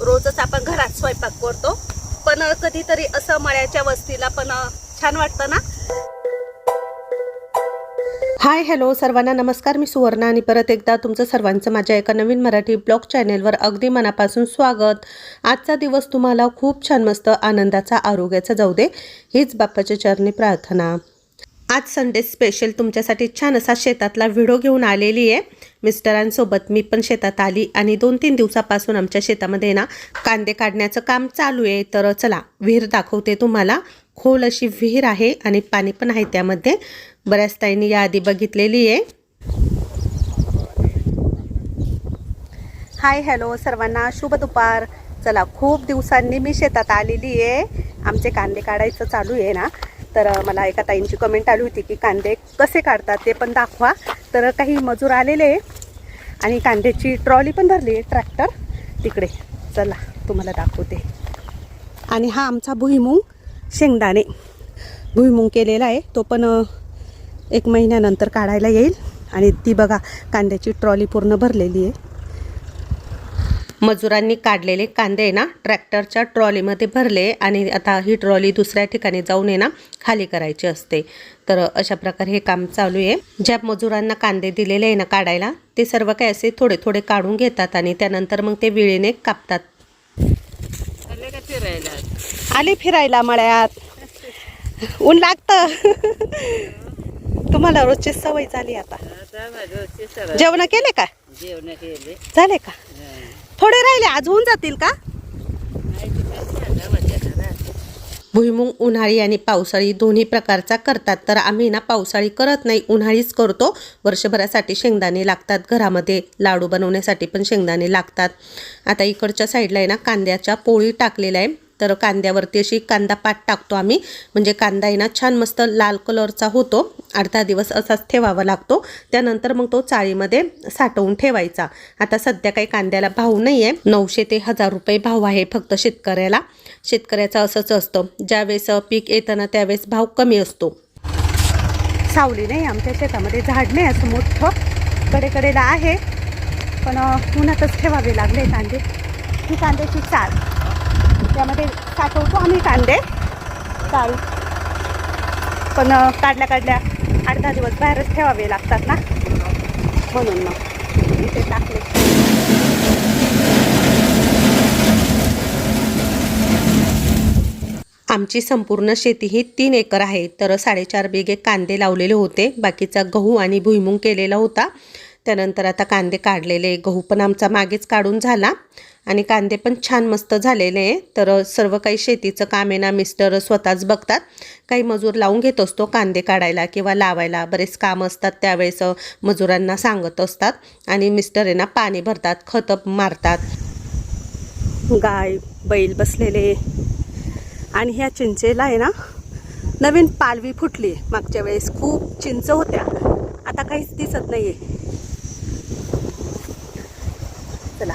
रोजच आपण घरात स्वयंपाक करतो. पण कधीतरी असं मळ्याच्या वस्तीला पण छान वाटतं ना? हाय हॅलो सर्वांना नमस्कार. मी सुवर्णा आणि परत एकदा तुमचं सर्वांचं माझ्या एका नवीन मराठी ब्लॉग चॅनेलवर अगदी मनापासून स्वागत. आजचा दिवस तुम्हाला खूप छान मस्त आनंदाचा आरोग्याचा जाऊ दे. हीच बाप्पाच्या चरणी प्रार्थना. आज संडे स्पेशल तुमच्यासाठी छान असा शेतातला व्हिडिओ घेऊन आलेली आहे. मिस्टरांसोबत मी पण शेतात आली आणि दोन तीन दिवसापासून आमच्या शेतामध्ये ना कांदे काढण्याचं काम चालू आहे. तर चला विहीर दाखवते तुम्हाला. खोल अशी विहीर आहे आणि पाणी पण आहे त्यामध्ये. बऱ्याच ताईंनी याआधी बघितलेली आहे. हाय हॅलो सर्वांना. शुभ दुपार. चला खूप दिवसांनी मी शेतात आलेली आहे. आमचे कांदे काढायचं चालू आहे ना. तर मला एका ताईंची कमेंट आली होती की कांदे कसे काढतात ते पण दाखवा. तर काही मजूर आलेले आहे आणि कांद्याची ट्रॉली पण भरली आहे ट्रॅक्टर. तिकडे चला तुम्हाला दाखवते. आणि हा आमचा भुईमुंग शेंगदाणे. भुईमुंग केलेला आहे. तो पण एक महिन्यानंतर काढायला येईल. आणि ती बघा कांद्याची ट्रॉली पूर्ण भरलेली आहे. मजुरांनी काढलेले कांदे आहे ना ट्रॅक्टरच्या ट्रॉलीमध्ये भरले आणि आता ही ट्रॉली दुसऱ्या ठिकाणी जाऊन आहे ना खाली करायची असते. तर अशा प्रकारे हे काम चालू आहे. ज्या मजुरांना कांदे दिलेले आहे ना काढायला ते सर्व काय असे थोडे थोडे काढून घेतात आणि त्यानंतर मग ते विळीने कापतात. आले फिरायला? आली फिरायला मळ्यात. ऊन लागतं. तुम्हाला रोजची सवय झाली आता. जेवण केले का? जेवण केले. झाले का? थोडे राहिले आज होऊन जातील का? भुईमुंग उन्हाळी आणि पावसाळी दोन्ही प्रकारचा करतात. तर आम्ही ना पावसाळी करत नाही उन्हाळीच करतो. वर्षभरासाठी शेंगदाणे लागतात घरामध्ये. लाडू बनवण्यासाठी पण शेंगदाणे लागतात. आता इकडच्या साईडला आहे ना कांद्याच्या पोळी टाकलेल्या आहे. तर कांद्यावरती अशी कांदा पाट टाकतो आम्ही. म्हणजे कांदा आहे ना छान मस्त लाल कलरचा होतो. अर्धा दिवस असाच ठेवावा लागतो. त्यानंतर मग तो चाळीमध्ये साठवून ठेवायचा. आता सध्या काही कांद्याला भाव नाही आहे नऊशे ते हजार रुपये भाव आहे फक्त शेतकऱ्याला. शेतकऱ्याचं असंच असतं. ज्यावेळेस पीक येतं ना त्यावेळेस भाव कमी असतो. सावली नाही आमच्या शेतामध्ये झाड नाही असं मोठं. कडेकडेला आहे. पण उन्हातच ठेवावे लागले कांदे. ही कांद्याची चाळ. त्यामध्ये साठवतो आम्ही कांदे. चाळू पण काढल्या काढल्या आठ दहा दिवस बाहेरच ठेवावे लागतात ना. म्हणून मग इथे टाकले. आमची संपूर्ण शेती ही तीन एकर आहे. तर साडेचार बिघे कांदे लावलेले होते. बाकीचा गहू आणि भुईमुंग केलेला होता. त्यानंतर आता कांदे काढलेले. गहू पण आमचा मागेच काढून झाला. आणि कांदे पण छान मस्त झालेले आहे. तर सर्व काही शेतीचं काम आहे ना मिस्टर स्वतःच बघतात. काही मजूर लावून घेत असतो कांदे काढायला किंवा लावायला. बरेच काम असतात त्यावेळेस मजुरांना सांगत असतात. आणि मिस्टर आहे ना पाणी भरतात खतं मारतात. गाय बैल बसलेले. आणि ह्या चिंचेला आहे ना नवीन पालवी फुटली. मागच्या वेळेस खूप चिंच होत्या. आता काहीच दिसत नाहीये. चला.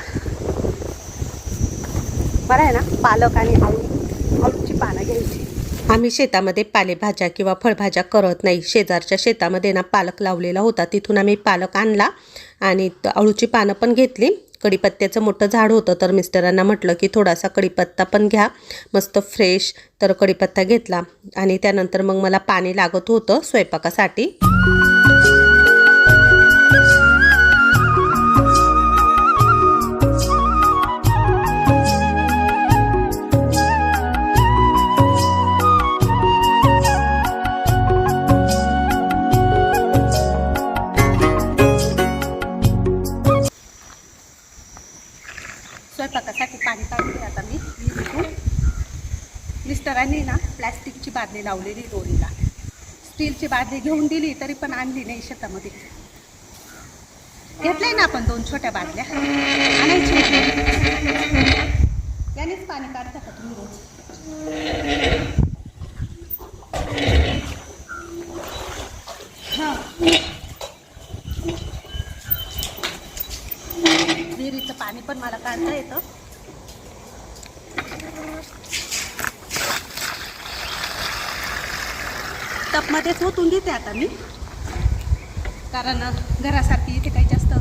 बरं आहे ना? पालक आणि आळू आळूची पानं घ्यायची. आम्ही शेतामध्ये पालेभाज्या किंवा फळभाज्या करत नाही. शेजारच्या शेतामध्ये ना पालक लावलेला होता. तिथून आम्ही पालक आणला आणि आळूची अळूची पानं पण घेतली. कढीपत्त्याचं मोठं झाड होतं तर मिस्टरांना म्हटलं की थोडासा कढीपत्ता पण घ्या. मस्त फ्रेश तर कढीपत्ता घेतला आणि त्यानंतर मग मला पाणी लागत होतं स्वयंपाकासाठी स्वयंपाकासाठी. मिस्टरांनी ना प्लॅस्टिकची बादली लावलेली दोरीला. स्टीलची बादली घेऊन दिली तरी पण आणली नाही शेतामध्ये. घेतलंय ना आपण दोन छोट्या बादल्या. आणायची यानेच पाणी काढता का तुम्ही रोज? ठेवते आता मी. कारण घरासाठी इथे काही जास्त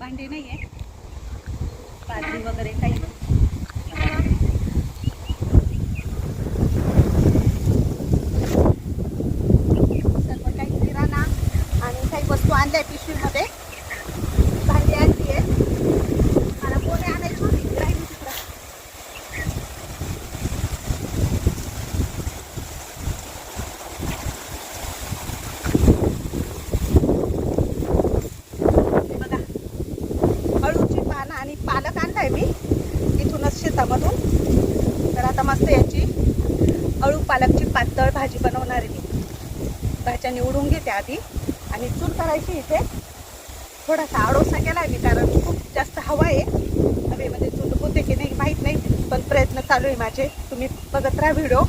भांडे नाही आहे पाणी वगैरे काही सर्व काही किराणा आणि काही वस्तू आणल्या पिशवी. निवडून आधी आणि चूल करायची इथे. थोडासा आडोसा केला आहे मी कारण खूप जास्त हवा आहे. हवेमध्ये म्हणजे चूल होते की नाही माहीत नाही पण प्रयत्न चालू आहे माझे. तुम्ही बघत राहा व्हिडिओ.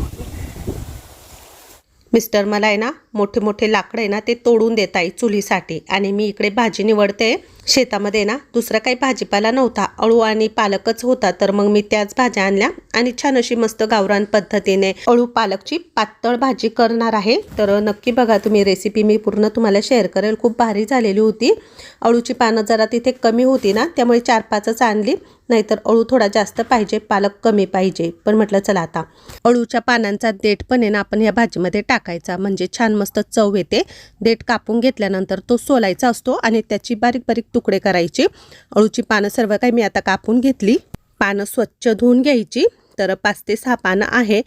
मिस्टर मला आहे ना मोठे मोठे लाकडं आहे ना ते तोडून देत आहे चुलीसाठी. आणि मी इकडे भाजी निवडते. शेतामध्ये ना दुसरा काही भाजीपाला नव्हता. अळू आणि पालकच होता. तर मग मी त्याच भाज्या आणल्या आणि छान अशी मस्त गावरान पद्धतीने अळू पालकची पातळ भाजी करणार आहे. तर नक्की बघा तुम्ही रेसिपी मी पूर्ण तुम्हाला शेअर करेल. खूप भारी झालेली होती. अळूची पानं जरा तिथे कमी होती ना त्यामुळे चार पाचच आणली. नाहीतर अळू थोडा जास्त पाहिजे पालक कमी पाहिजे. पण म्हटलं चला आता. अळूच्या पानांचा देठ पण आहे ना आपण या भाजीमध्ये टाकायचा. म्हणजे छान मस्त चव येते. देठ कापून घेतल्यानंतर तो सोलायचा असतो आणि त्याची बारीक बारीक तुकडे करायचे. अळूची पानं सर्व काही मी आता कापून घेतली. पानं स्वच्छ धुवून घ्यायची. तर पाच ते सहा पानं आहे.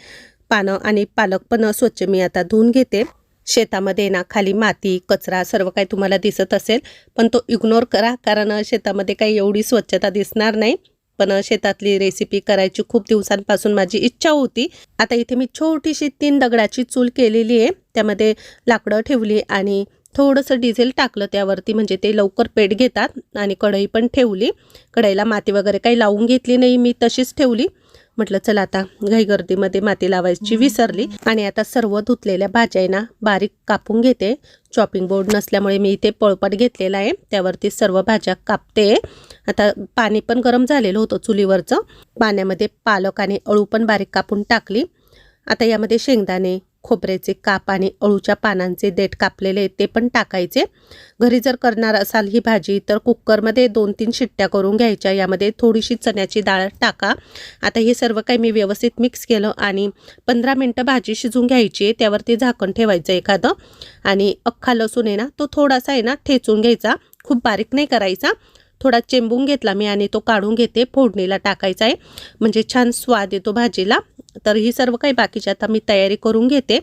पानं आणि पालक पण स्वच्छ मी आता धुवून घेते. शेतामध्ये ना खाली माती कचरा सर्व काही तुम्हाला दिसत असेल पण तो इग्नोर करा कारण शेतामध्ये काही एवढी स्वच्छता दिसणार नाही. पण शेतातली रेसिपी करायची खूप दिवसांपासून माझी इच्छा होती. आता इथे मी छोटीशी तीन दगडाची चूल केलेली आहे. त्यामध्ये लाकडं ठेवली आणि थोडंसं डिझेल टाकलं त्यावरती म्हणजे ते लवकर पेट घेतात आणि कढई पण ठेवली. कढईला माती वगैरे काही लावून घेतली नाही मी तशीच ठेवली. म्हटलं चला आता घाई गर्दीमध्ये माती लावायची विसरली. आणि आता सर्व धुतलेल्या भाज्या ना बारीक कापून घेते. चॉपिंग बोर्ड नसल्यामुळे मी इथे पळपट घेतलेला आहे. त्यावरती सर्व भाज्या कापते. आता पाणी पण गरम झालेलं होतं चुलीवरचं. पाण्यामध्ये पालक आणि अळू पण बारीक कापून टाकली. आता यामध्ये शेंगदाणे खोबऱ्याचे काप आणि अळूच्या पानांचे देठ कापलेले ते पण टाकायचे. घरी जर करणार असाल ही भाजी तर कुकरमध्ये दोन तीन शिट्ट्या करून घ्यायच्या. यामध्ये थोडीशी चण्याची डाळ टाका. आता हे सर्व काही मी व्यवस्थित मिक्स केलं आणि पंधरा मिनटं भाजी शिजून घ्यायची त्यावरती झाकण ठेवायचं एखादं. आणि अख्खा लसूण आहे ना तो थोडासा आहे ना ठेचून घ्यायचा. खूप बारीक नाही करायचा. थोडा चेंबून घेतला मी आणि तो काढून घेते फोडणीला टाकायचा आहे. म्हणजे छान स्वाद येतो भाजीला. तर ही सर्व काही बाकीची आता मी तयारी करून घेते.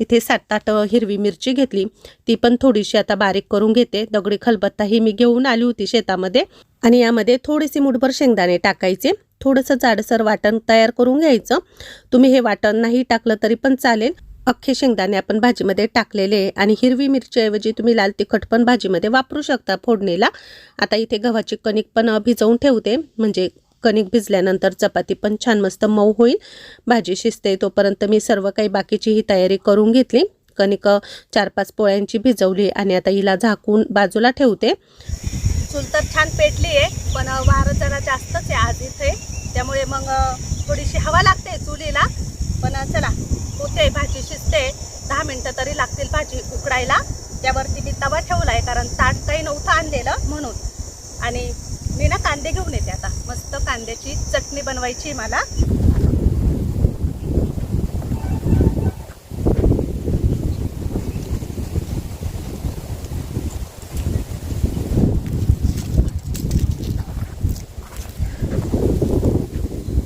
इथे सात आठ हिरवी मिरची घेतली. ती पण थोडीशी आता बारीक करून घेते. दगडी खलबत्ता ही मी घेऊन आली होती शेतामध्ये. आणि यामध्ये थोडीशी मुठभर शेंगदाणे टाकायचे. थोडंसं जाडसर वाटण तयार करून घ्यायचं. तुम्ही हे वाटण नाही टाकलं तरी पण चालेल. अख्खे शेंगदाणे आपण भाजीमध्ये टाकलेले आहे आणि हिरवी मिरचीऐवजी तुम्ही लाल तिखट पण भाजीमध्ये वापरू शकता फोडणीला. आता इथे गव्हाची कणिक पण भिजवून ठेवते. म्हणजे कणिक भिजल्यानंतर चपाती पण छान मस्त मऊ होईल. भाजी शिजते तोपर्यंत मी सर्व काही बाकीची ही तयारी करून घेतली. कणिक चार पाच पोळ्यांची भिजवली आणि आता हिला झाकून बाजूला ठेवते. चूल तर छान पेटली आहे पण वारं जरा जास्तच आहे आज इथे. त्यामुळे मग थोडीशी हवा लागते चुलीला. पण चला होते भाजी शिजते. दहा मिनटं तरी लागतील भाजी उकडायला. त्यावरती मी तवा ठेवला आहे कारण ताट काही नव्हतं आणलेलं म्हणून. आणि मी ना कांदे घेऊन येते आता. मस्त कांद्याची चटणी बनवायची आहे मला.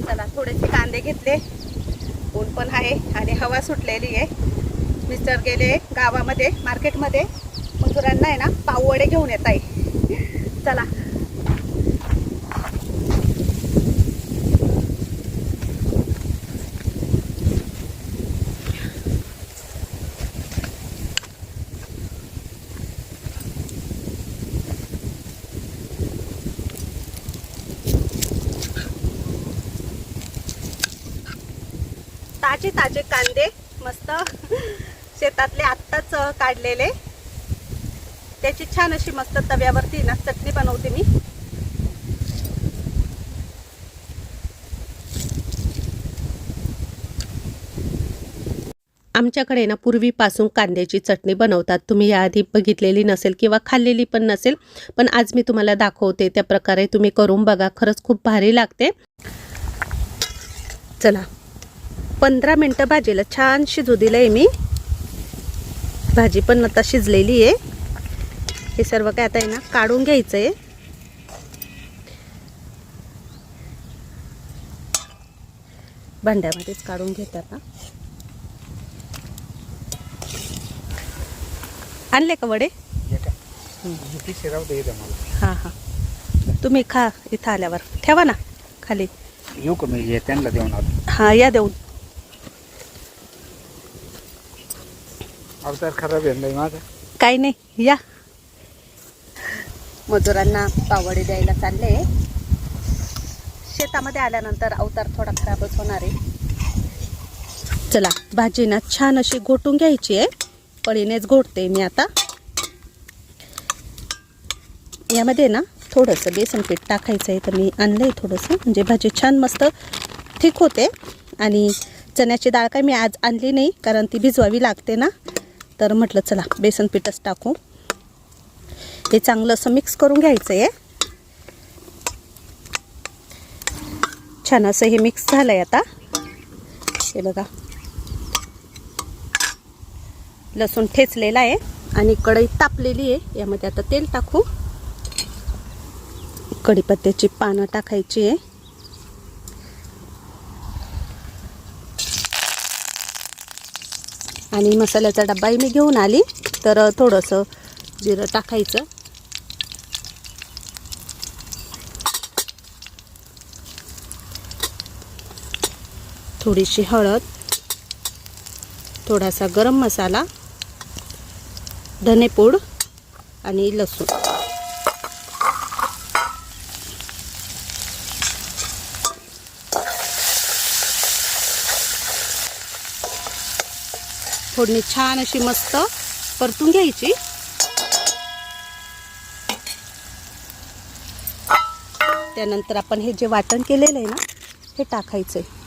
चला थोडेसे कांदे घेतले. पण आहे आणि हवा सुटलेली आहे. मिस्टर गेले गावामध्ये मार्केटमध्ये. मजुरांना आहे ना पाववडे घेऊन येत आहे चला. ताजे ताजे कांदे मस्त शेतातले आत्ताच काढलेले. त्याची छान अशी मस्त तव्यावरती ना चटणी बनवते मी. आमच्याकडे ना पूर्वीपासून कांद्याची चटणी बनवतात. तुम्ही याआधी बघितलेली नसेल किंवा खाल्लेली पण नसेल पण आज मी तुम्हाला दाखवते. त्या प्रकारे तुम्ही करून बघा. खरंच खूप भारी लागते. चला. पंधरा मिनटं भाजीला छान शिजू दिलं आहे मी. भाजी पण आता शिजलेली आहे. हे सर्व काय आता आहे ना काढून घ्यायचं आहे भांड्यामध्येच काढून घेतात ना आणले का वडे? हां हां. तुम्ही खा इथं आल्यावर. ठेवा ना खाली. येऊ का मी? त्यांना देऊन हा या देऊन. अवतार खराब आहे माझा काही नाही या. मजुरांना पावडे द्यायला चालले. शेतामध्ये आल्यानंतर अवतार थोडा खराबच होणार आहे. चला भाजी ना छान अशी घोटून घ्यायची आहे. पळीनेच घोटते मी आता. यामध्ये ना थोडंसं बेसन पीठ टाकायचं आहे तर मी आणलं आहे थोडंसं. म्हणजे भाजी छान मस्त ठीक होते. आणि चण्याची डाळ काय मी आज आणली नाही कारण ती भिजवावी लागते ना. तर म्हटलं चला बेसन पीठच टाकू. हे चांगलं असं मिक्स करून घ्यायचं आहे छान असं हे मिक्स झालं आहे आता. हे बघा. लसूण ठेचलेला आहे आणि कढई तापलेली आहे. यामध्ये आता तेल टाकू. कढीपत्त्याची पानं टाकायची आहे. आणि मसाल्याचा डब्बाही मी घेऊन आली. तर थोडंसं जिरं टाकायचं. थोडीशी हळद थोडासा गरम मसाला धनेपूड आणि लसूण. फोडणी छान अशी मस्त परतून घ्यायची. त्यानंतर आपण हे जे वाटण केलेलं आहे ना हे टाकायचं आहे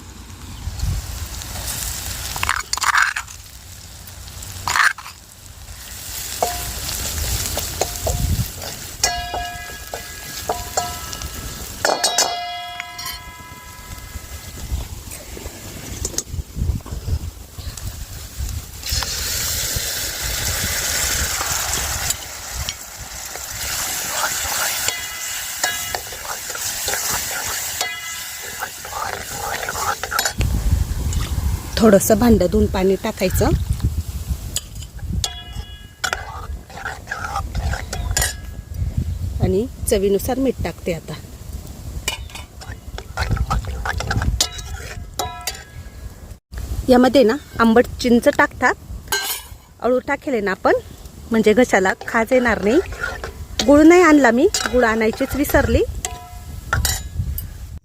थोडंसं भांडं धुवून पाणी टाकायचं. आणि चवीनुसार मीठ टाकते आता. यामध्ये ना आंबट चिंच टाकतात. अळू टाकेले ना आपण. म्हणजे घशाला खाज येणार नाही. गुळ नाही आणला मी. गुळ आणायचीच विसरली.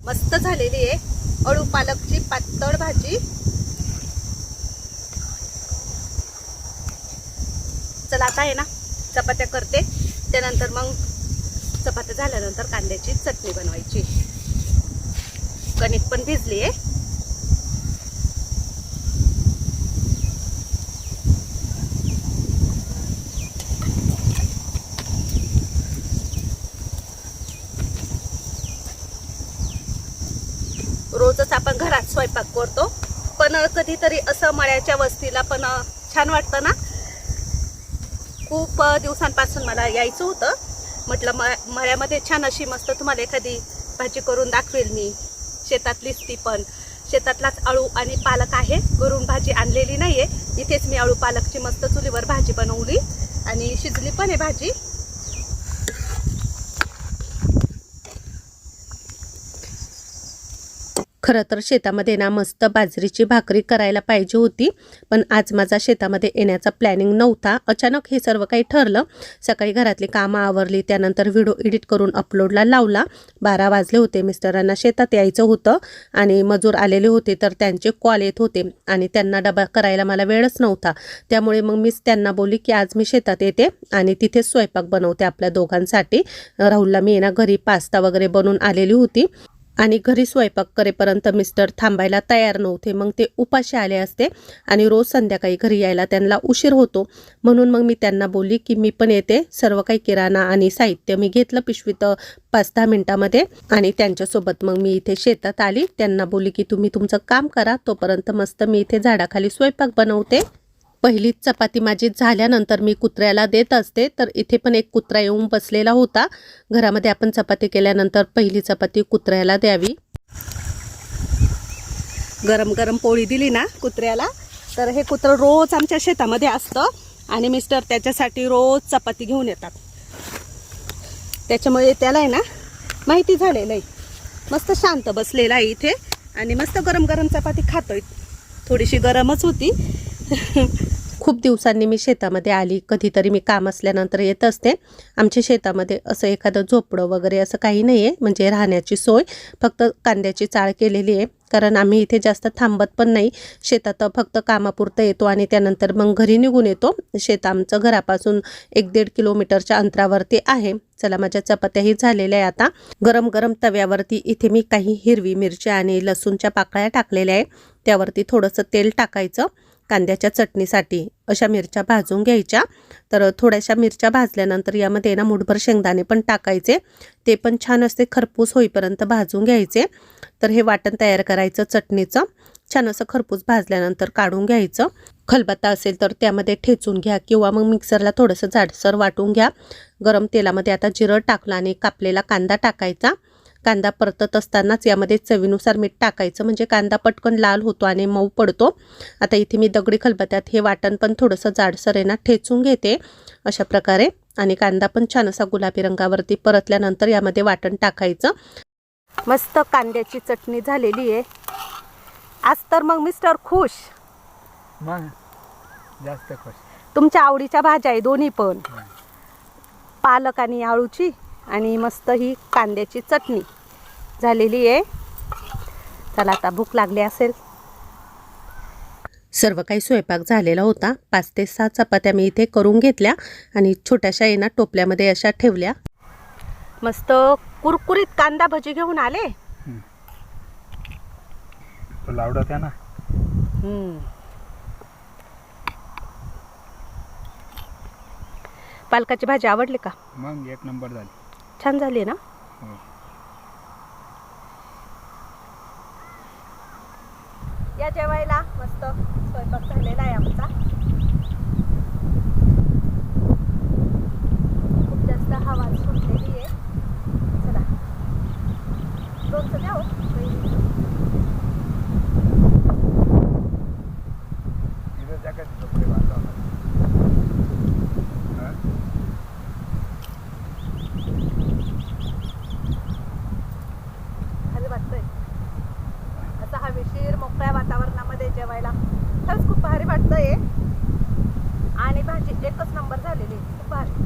मस्त झालेली आहे अळू पालकची पातळ भाजी. चला आता आहे ना चपात्या करते. त्यानंतर मग चपात्या झाल्यानंतर कांद्याची चटणी बनवायची. कणिक पण भिजली आहे. रोजच आपण घरात स्वयंपाक करतो. पण कधीतरी असं मळ्याच्या वस्तीला पण छान वाटतं ना? खूप दिवसांपासून मला यायचं होतं. म्हटलं म मळ्यामध्ये छान अशी मस्त तुम्हाला एखादी भाजी करून दाखवेल मी. शेतातलीच ती पण. शेतातलाच अळू आणि पालक आहे. घरून भाजी आणलेली नाही आहे इथेच मी अळू पालकची मस्त चुलीवर भाजी बनवली. आणि शिजली पण आहे भाजी. खरं तर शेतामध्ये ना मस्त बाजरीची भाकरी करायला पाहिजे होती पण आज माझा शेतामध्ये येण्याचा प्लॅनिंग नव्हता. अचानक हे सर्व काही ठरलं. सकाळी घरातली कामं आवरली त्यानंतर व्हिडिओ एडिट करून अपलोडला लावला. बारा वाजले होते मिस्टरांना शेतात यायचं होतं आणि मजूर आलेले होते तर त्यांचे कॉल येत होते आणि त्यांना डबा करायला मला वेळच नव्हता. त्यामुळे मग मीच त्यांना बोलली की आज मी शेतात येते आणि तिथे स्वयंपाक बनवते आपल्या दोघांसाठी. राहुलला मी ना घरी पास्ता वगैरे बनवून आलेली होती. आणि घरी स्वयंपाक करेपर्यंत मिस्टर थांबायला तयार नव्हते. मग ते उपाशी आले असते आणि रोज संध्याकाळी घरी यायला त्यांना उशीर होतो. म्हणून मग मी त्यांना बोलली की मी पण येते. सर्व काही किराणा आणि साहित्य मी घेतलं पिशवीत पाच दहा मिनटामध्ये आणि त्यांच्यासोबत मग मी इथे शेतात आली. त्यांना बोलली की तुम्ही तुमचं काम करा. तोपर्यंत मस्त मी इथे झाडाखाली स्वयंपाक बनवते. पहिलीच चपाती माझी झाल्यानंतर मी कुत्र्याला देत असते तर इथे पण एक कुत्रा येऊन बसलेला होता. घरामध्ये आपण चपाती केल्यानंतर पहिली चपाती कुत्र्याला द्यावी. गरम गरम पोळी दिली ना कुत्र्याला तर हे कुत्रं रोज आमच्या शेतामध्ये असतं आणि मिस्टर त्याच्यासाठी रोज चपाती घेऊन येतात. त्याच्यामुळे त्याला आहे ना माहिती झालेलं आहे. मस्त शांत बसलेला आहे इथे आणि मस्त गरम गरम चपाती खातोय. थोडीशी गरमच होती. खूप दिवसांनी मी शेतामध्ये आली. कधीतरी मी काम असल्यानंतर येत असते. आमच्या शेतामध्ये असं एखादं झोपडं वगैरे असं काही नाही आहे म्हणजे राहण्याची सोय. फक्त कांद्याची चाळ केलेली आहे. कारण आम्ही इथे जास्त थांबत पण नाही. शेतात फक्त कामापुरतं येतो आणि त्यानंतर मग घरी निघून येतो. शेत आमचं घरापासून एक दीड किलोमीटरच्या अंतरावरती आहे. चला माझ्या चपात्याही झालेल्या आहे आता. गरम गरम तव्यावरती इथे मी काही हिरवी मिरची आणि लसूणच्या पाकळ्या टाकलेल्या आहे त्यावरती थोडंसं तेल टाकायचं. कांद्याच्या चटणीसाठी अशा मिरच्या भाजून घ्यायच्या. तर थोड्याशा मिरच्या भाजल्यानंतर यामध्ये ना मुठभर शेंगदाणे पण टाकायचे. ते पण छान असते खरपूस होईपर्यंत भाजून घ्यायचे. तर हे वाटण तयार करायचं चटणीचं. छान असं खरपूस भाजल्यानंतर काढून घ्यायचं. खलबत्ता असेल तर त्यामध्ये ठेचून घ्या किंवा मग मिक्सरला थोडंसं जाडसर वाटून घ्या. गरम तेलामध्ये आता जिरं टाकलं आणि कापलेला कांदा टाकायचा. कांदा परतत असतानाच यामध्ये चवीनुसार मीठ टाकायचं. म्हणजे कांदा पटकन लाल होतो आणि मऊ पडतो. आता इथे मी दगडी खलबत्त्यात हे वाटण पण थोडंसं जाडसर ना ठेचून घेते अशा प्रकारे. आणि कांदा पण छान असा गुलाबी रंगावरती परतल्यानंतर यामध्ये वाटण टाकायचं. मस्त कांद्याची चटणी झालेली आहे. आज तर मग मिस्टर खुश. जास्त खुश. तुमच्या आवडीच्या भाज्या आहे दोन्ही पण. पालक आणि आळूची. आणि मस्त ही कांद्याची चटणी झालेली आहे. चला आता भूक लागली असेल. सर्व काही स्वयंपाक झालेला होता. पाच ते सहा चपात्या मी इथे करून घेतल्या आणि छोट्याशा येणार टोपल्यामध्ये अशा ठेवल्या. मस्त कुरकुरीत कांदा भजी घेऊन आले. ना. पालकाची भाजी आवडली का? मग एक नंबर झाली. छान झाली ना? या जेवायला मस्त स्वयंपाक झालेला आहे आमचा खूप जास्त हवा सुटलेली आहे चला लोणचं द्या हो बहिणीचं. तिथं जगात कपडे बांधला होता हा? भारी वाटतंय असं हवेशीर मोकळ्या वातावरणामध्ये जेवायला खरंच खूप भारी वाटतंय आणि भाजी एकच नंबर झालेली आहे. खूप भारी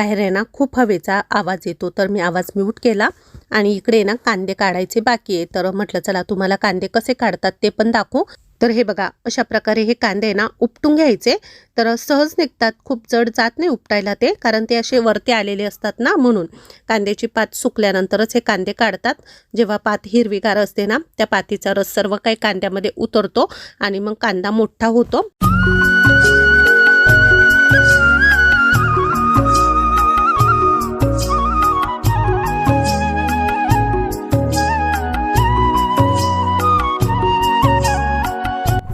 बाहेर आहे ना खूप हवेचा आवाज येतो. तर मी आवाज म्यूट केला आणि इकडे ना कांदे काढायचे बाकी आहे. तर म्हटलं चला तुम्हाला कांदे कसे काढतात ते पण दाखवू. तर हे बघा अशा प्रकारे हे कांदे आहे ना उपटून घ्यायचे. तर सहज निघतात खूप जड जात नाही उपटायला ते कारण ते असे वरती आलेले असतात ना म्हणून. कांद्याची पात सुकल्यानंतरच हे कांदे काढतात. जेव्हा पात हिरवीगार असते ना त्या पातीचा रस सर्व काही कांद्यामध्ये उतरतो आणि मग कांदा मोठा होतो.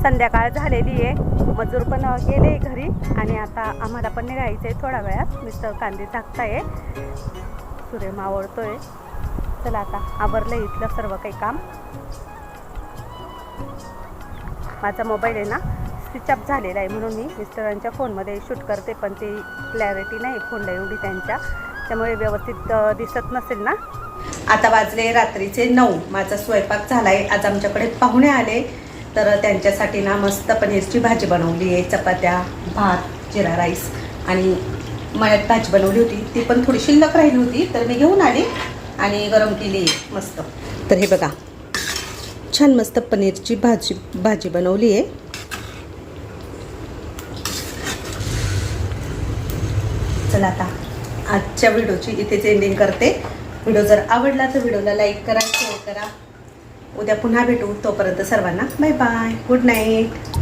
संध्याकाळ झालेली आहे. मजूर पण गेले घरी आणि आता आम्हाला पण निघायचं आहे थोड्या वेळात. मिस्टर कांदे झाकताय सूर्य मावळतोय चला आता आवरलं इथलं सर्व काही काम. माझा मोबाईल आहे ना स्विच ऑफ झालेला आहे म्हणून मी मिस्टरांच्या फोनमध्ये शूट करते पण ती क्लॅरिटी नाही फोनला एवढी त्यांच्या. त्यामुळे व्यवस्थित दिसत नसेल ना. आता वाजले रात्रीचे नऊ. माझा स्वयंपाक झाला आहे आज आमच्याकडे पाहुणे आले. तर त्यांच्यासाठी ना मस्त पनीरची भाजी बनवली आहे. चपात्या भात जिरा राईस आणि मळ्यात भाजी बनवली होती. ती पण थोडी शिल्लक राहिली होती तर मी घेऊन आली आणि गरम केली मस्त. तर हे बघा छान मस्त पनीरची भाजी भाजी बनवली आहे. चला आता आजच्या व्हिडिओची इथेच एंडिंग करते. व्हिडिओ जर आवडला तर व्हिडिओला लाईक करा शेअर करा. उद्या पुन्हा भेटू. तोपर्यंत सर्वांना बाय बाय. Good night.